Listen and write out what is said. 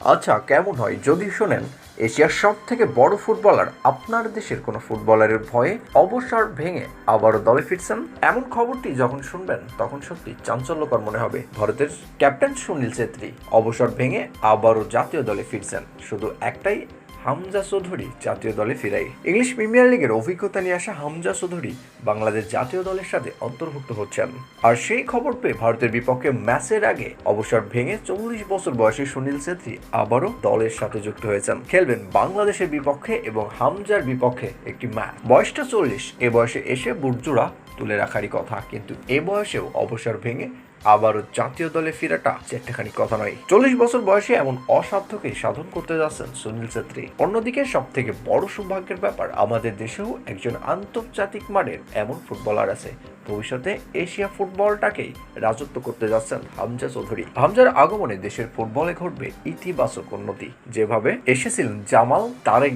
আচ্ছা কেমন হয়? যদি শোনেন, এশিয়ার সব থেকে বড় ফুটবলার আপনার দেশের কোনো ফুটবলারের ভয়ে অবসর ভেঙে আবারও দলে ফিরছেন? এমন খবরটি যখন শুনবেন, তখন সত্যি চাঞ্চল্যকর মনে হবে। ভারতের ক্যাপ্টেন সুনীল ছেত্রী অবসর ভেঙে আবারও জাতীয় দলে ফিরছেন। শুধু একটাই হামজা চৌধুরী জাতীয় দলে ফিরাই। ইংলিশ প্রিমিয়ার লিগের অভিজ্ঞতা নিয়ে আসা হামজা চৌধুরী বাংলাদেশ জাতীয় দলের সাথে অন্তর্ভুক্ত হচ্ছেন। আর সেই খবর পেয়ে ভারতের বিপক্ষে ম্যাচের আগে অবসর ভেঙে চল্লিশ বছর বয়সী সুনীল ছেত্রী আবারও দলের সাথে যুক্ত হয়েছেন। খেলবেন বাংলাদেশের বিপক্ষে এবং হামজার বিপক্ষে একটি ম্যাচ। বয়সটা চল্লিশ, এ বয়সে এসে বুটজোড়া তুলে রাখারই কথা। কিন্তু এ বয়সেও অবসর ভেঙে আবারও জাতীয় দলে ফেরাটা চারটেখানি কথা নয়। চল্লিশ বছর বয়সে এমন অসাধ্যকে সাধন করতে যাচ্ছেন সুনীল ছেত্রী। অন্যদিকে সব থেকে বড় সৌভাগ্যের ব্যাপার, আমাদের দেশেও একজন আন্তর্জাতিক মানের এমন ফুটবলার আছে। ভবিষ্যতে এশিয়া ফুটবলটাকেই রাজত্ব করতে যাচ্ছেন হামজা চৌধুরী। হামজার আগমনে দেশের ফুটবলে ঘটবে ইতিবাচক উন্নতি। যেভাবে এসেছিলেন জামাল তারেক